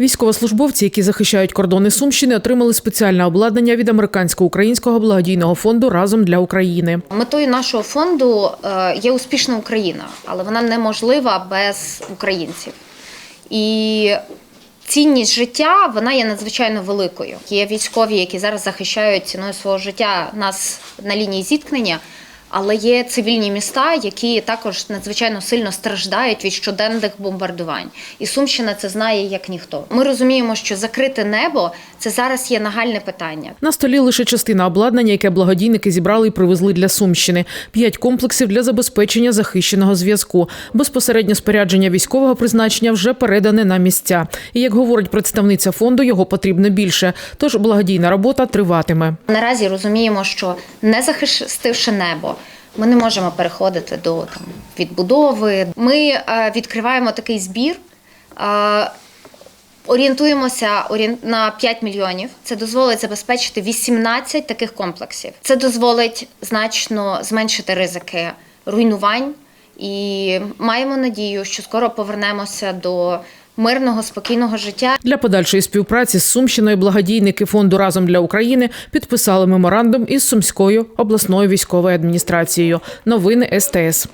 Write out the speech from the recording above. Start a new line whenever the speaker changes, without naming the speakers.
Військовослужбовці, які захищають кордони Сумщини, отримали спеціальне обладнання від американсько-українського благодійного фонду разом для України.
Метою нашого фонду е, є успішна Україна, але вона неможлива без українців. І цінність життя вона є надзвичайно великою. Є військові, які зараз захищають ціною свого життя нас на лінії зіткнення. Але є цивільні міста, які також надзвичайно сильно страждають від щоденних бомбардувань. І Сумщина це знає як ніхто. Ми розуміємо, що закрите небо це зараз є нагальне питання.
На столі лише частина обладнання, яке благодійники зібрали і привезли для Сумщини. П'ять комплексів для забезпечення захищеного зв'язку. Безпосередньо спорядження військового призначення вже передане на місця. І як говорить представниця фонду, його потрібно більше. Тож благодійна робота триватиме.
Наразі розуміємо, що не захистивши небо, ми не можемо переходити до там відбудови. Ми е, відкриваємо такий збір. Е, Орієнтуємося орієн- на 5 мільйонів. Це дозволить забезпечити 18 таких комплексів. Це дозволить значно зменшити ризики руйнувань. І маємо надію, що скоро повернемося до мирного, спокійного життя.
Для подальшої співпраці з Сумщиною благодійники фонду разом для України підписали меморандум із Сумською обласною військовою адміністрацією. Новини СТС.